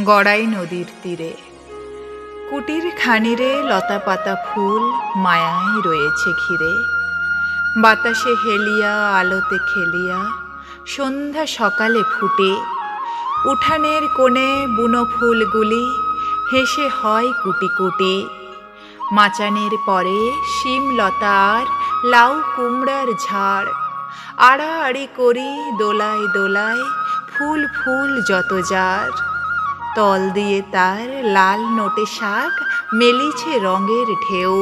গড়াই নদীর তীরে। কুটির খানিরে লতা পাতা ফুল মায়ায় রয়েছে ঘিরে। বাতাসে হেলিয়া, আলোতে খেলিয়া, সন্ধ্যা সকালে ফুটে। উঠানের কোণে বুনো ফুলগুলি হেসে হয় কুটি কুটি। মাচানের পরে শিম লতা আর লাউ কুমড়ার ঝাড়। আড়াআড়ি করি দোলায় দোলায় ফুল ফুল যত যার। তল দিয়ে তার লাল নোটে শাক মেলিছে রঙের ঢেউ।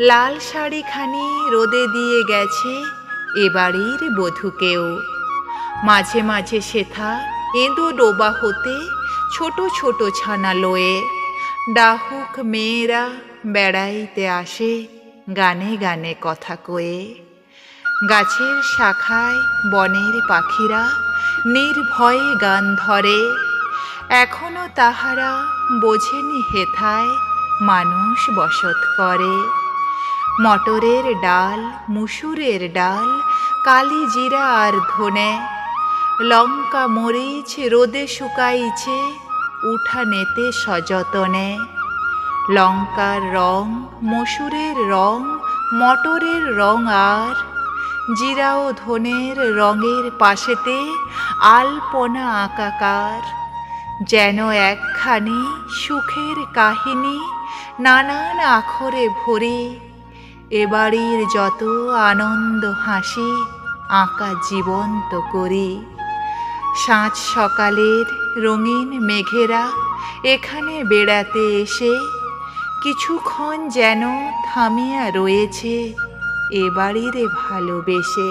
লাল শাড়িখানি রোদে দিয়ে গেছে এ বাড়ির বধূকেও। মাঝে মাঝে সেথা এঁদো ডোবা হতে ছোট ছোট ছানা লয়ে। ডাহুক মেয়েরা বেড়াইতে আসে গানে গানে কথা কয়ে। গাছের শাখায় বনের পাখিরা নির্ভয়ে গান ধরে। এখনও তাহারা বোঝেনি হেথায় মানুষ বসত করে। মটরের ডাল, মুসুরের ডাল, কালি জিরা আর ধনে। লঙ্কা মরিচ রোদে শুকাইছে, উঠানেতে সযতনে। লঙ্কার রং, মসুরের রং, মটরের রং আর। জিরা ও ধনের রঙের পাশেতে আলপনা আকাকার। যেন একখানি সুখের কাহিনী নানান আখরে ভরে, এ বাড়ির যত আনন্দ হাসি আঁকা জীবন্ত করি। সাঁঝ সকালের রঙিন মেঘেরা এখানে বেড়াতে এসে কিছুক্ষণ যেন থামিয়া রয়েছে, এ বাড়িরে ভালোবেসে।